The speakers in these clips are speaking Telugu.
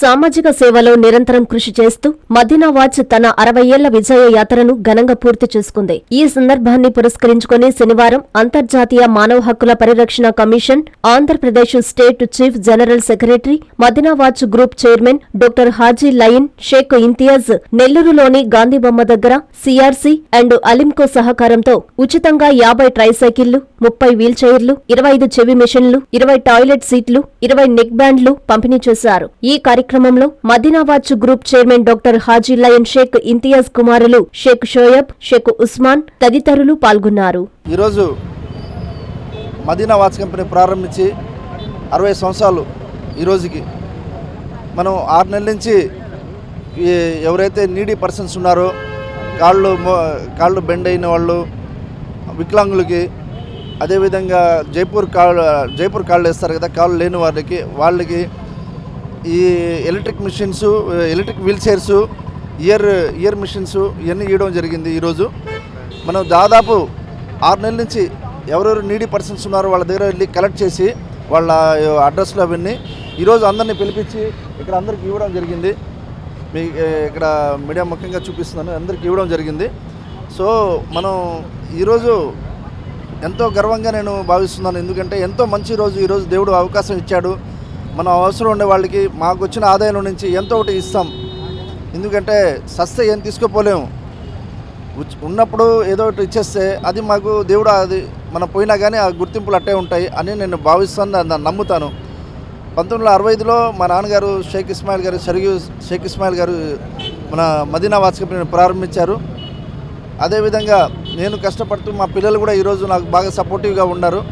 సామాజిక సేవలో నిరంతరం కృషి చేస్తూ మదీనా వాచ్ తన అరవై ఏళ్ళ విజయ యాత్రను ఘనంగా పూర్తి చేసుకుంది. ఈ సందర్భాన్ని పురస్కరించుకుని శనివారం అంతర్జాతీయ మానవ హక్కుల పరిరక్షణ commission Andhra Pradesh state chief general secretary Madina watch group chairman doctor Haji lion Sheikh Imtiaz నెల్లూరులోని గాంధీబొమ్మ దగ్గర సిఆర్సీ అండ్ అలింకో సహకారంతో ఉచితంగా యాభై ట్రైసైకిళ్ళు ముప్పై వీల్ చైర్లు ఇరవై ఐదు చెవి మిషన్లు ఇరవై టాయిలెట్ సీట్లు ఇరవై నెక్ బ్యాండ్లు పంపిణీ చేశారు. ఈ కార్యక్రమంలో Madinabad group chairman doctor Haji lion Sheikh Imtiaz కుమారులు షేక్ షోయబ్ షేక్ ఉస్మాన్ తదితరులు పాల్గొన్నారు. ఈరోజు మదీనా వాచ్ కంపెనీ ప్రారంభించి అరవై సంవత్సరాలు ఈరోజుకి మనం ఆరు నెలల నుంచి ఎవరైతే నీడీ పర్సన్స్ ఉన్నారో కాళ్ళు కాళ్ళు బెండ్ అయిన వాళ్ళు వికలాంగులకి అదేవిధంగా జైపూర్ కాళ్ళు జైపూర్ కాళ్ళు వేస్తారు కదా కాళ్ళు లేని వారికి వాళ్ళకి ఈ electric machines electric wheelchairs ear ear machines ఇవన్నీ ఇవ్వడం జరిగింది ఈరోజు. మనం దాదాపు ఆరు నెలల నుంచి ఎవరెవరు నీడీ పర్సన్స్ ఉన్నారో వాళ్ళ దగ్గర వెళ్ళి కలెక్ట్ చేసి వాళ్ళ అడ్రస్లో అవన్నీ ఈరోజు అందరినీ పిలిపించి ఇక్కడ అందరికి ఇవ్వడం జరిగింది. మీ ఇక్కడ మీడియా ముఖ్యంగా చూపిస్తున్నాను అందరికి ఇవ్వడం జరిగింది. సో మనం ఈరోజు ఎంతో గర్వంగా నేను భావిస్తున్నాను. ఎందుకంటే ఎంతో మంచి రోజు ఈరోజు దేవుడు అవకాశం ఇచ్చాడు. మనం అవసరం ఉండే వాళ్ళకి మాకు వచ్చిన ఆదాయం నుంచి ఎంతో ఒకటి ఇస్తాం. ఎందుకంటే సస్తే ఏం తీసుకోపోలేము. ఉన్నప్పుడు ఏదో ఒకటి ఇచ్చేస్తే అది మాకు దేవుడు అది మనం పోయినా కానీ ఆ గుర్తింపులు అట్టే ఉంటాయి అని నేను భావిస్తాను దాన్ని నమ్ముతాను. పంతొమ్మిది వందల అరవై ఐదులో మా నాన్నగారు షేక్ ఇస్మాయిల్ గారు సరిగి షేక్ ఇస్మాయిల్ గారు మన మదీనా వాచ్ ప్రారంభించారు. అదేవిధంగా నేను కష్టపడుతూ మా పిల్లలు కూడా ఈరోజు నాకు బాగా సపోర్టివ్గా ఉన్నారు.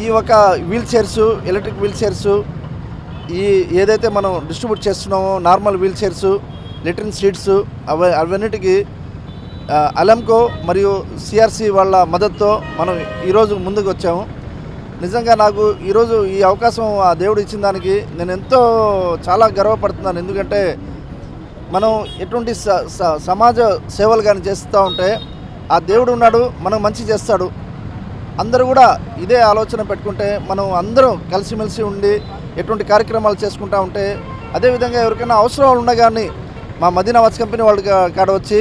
ఈ ఒక wheel chairs electric wheel chairs ఈ ఏదైతే మనం డిస్ట్రిబ్యూట్ చేస్తున్నామో normal wheel chairs latrine seats అవ అవన్నిటికీ అలంకో మరియు సిఆర్సి వాళ్ళ మద్దతుతో మనం ఈరోజు ముందుకు వచ్చాము. నిజంగా నాకు ఈరోజు ఈ అవకాశం ఆ దేవుడు ఇచ్చిన దానికి నేను ఎంతో చాలా గర్వపడుతున్నాను. ఎందుకంటే మనం ఎటువంటి స- స- సమాజ సేవలు కానీ చేస్తూ ఉంటే ఆ దేవుడు ఉన్నాడు మనం మంచి చేస్తాడు. అందరూ కూడా ఇదే ఆలోచన పెట్టుకుంటే మనం అందరం కలిసిమెలిసి ఉండి ఎటువంటి కార్యక్రమాలు చేసుకుంటా ఉంటే అదేవిధంగా ఎవరికైనా అవసరాలు ఉన్నా కానీ మా మదీనా వాచ్ కంపెనీ వాళ్ళు కాడ వచ్చి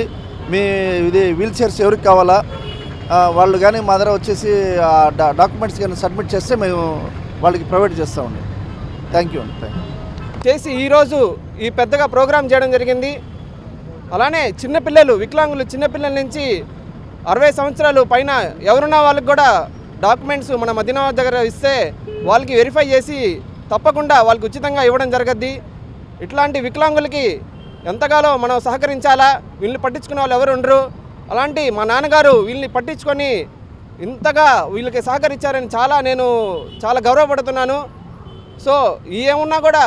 మీ ఇది వీల్ చైర్స్ ఎవరికి కావాలా వాళ్ళు కానీ మా దగ్గర వచ్చేసి ఆ డా- డాక్యుమెంట్స్ కానీ సబ్మిట్ చేస్తే మేము వాళ్ళకి ప్రొవైడ్ చేస్తామండి థ్యాంక్ యూ అండి థ్యాంక్ యూ. చేసి ఈరోజు ఈ పెద్దగా ప్రోగ్రాం చేయడం జరిగింది. అలానే చిన్నపిల్లలు వికలాంగులు చిన్నపిల్లల నుంచి అరవై సంవత్సరాలు పైన ఎవరున్న వాళ్ళకి కూడా డాక్యుమెంట్స్ మన మదీనాబాద్ దగ్గర ఇస్తే వాళ్ళకి వెరిఫై చేసి తప్పకుండా వాళ్ళకి ఉచితంగా ఇవ్వడం జరగద్ది. ఇట్లాంటి వికలాంగులకి ఎంతగానో మనం సహకరించాలా? వీళ్ళని పట్టించుకునే వాళ్ళు ఎవరు ఉండరు. అలాంటి మా నాన్నగారు వీళ్ళని పట్టించుకొని ఇంతగా వీళ్ళకి సహకరించారని చాలా నేను చాలా గౌరవపడుతున్నాను. సో ఏమున్నా కూడా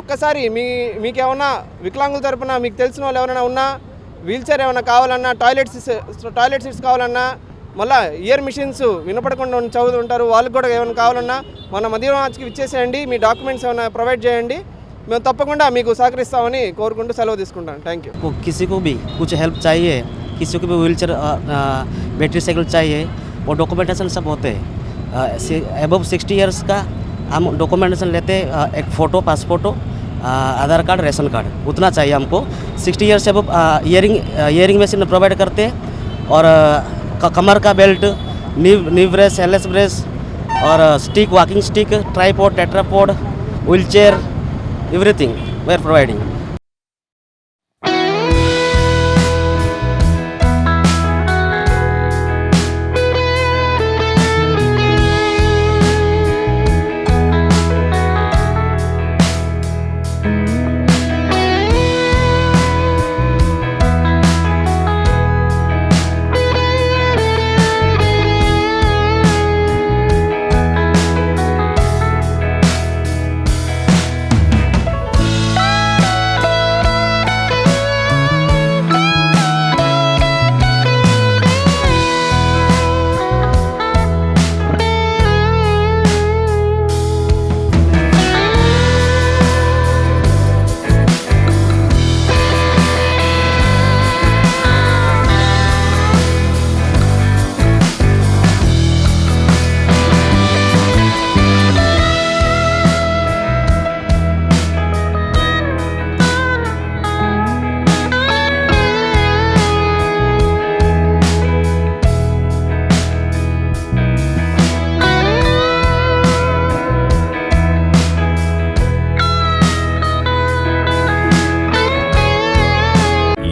ఒక్కసారి మీ మీకేమన్నా వికలాంగుల తరపున మీకు తెలిసిన వాళ్ళు ఎవరైనా ఉన్నా వీల్చైర్ ఏమైనా కావాలన్నా టాయిలెట్ సీట్స్ టాయిలెట్ సీట్స్ కావాలన్నా మళ్ళీ ఇయర్ మిషన్స్ వినపడకుండా ఉన్న చదువుతుంటారు వాళ్ళకి కూడా ఏమైనా కావాలన్నా మన మధ్య మ్యాచ్కి ఇచ్చేసేయండి మీ డాక్యుమెంట్స్ ఏమైనా ప్రొవైడ్ చేయండి మేము తప్పకుండా మీకు సహకరిస్తామని కోరుకుంటూ సెలవు తీసుకుంటాను థ్యాంక్ యూ को किसी को भी कुछ हेल्प चाहिए किसी को भी व्हील चेयर बैटरी साइकिल चाहिए वो डॉक्यूमेंटेशन सब होते हैं एबव सिक्सटी ईयर्स का हम डॉक्यूमेंटेशन लेते हैं अ, एक फ़ोटो पासपोर्टो आधार कार्ड रेशन कार्ड उतना चाहिए हमको सिक्सटी ईयर्स से अब ईयरिंग ईयरिंग मशीन प्रोवाइड करते हैं और अ, क- कमर का belt, knee knee brace L brace, और stick walking stick tripod tetrapod wheelchair everything we are providing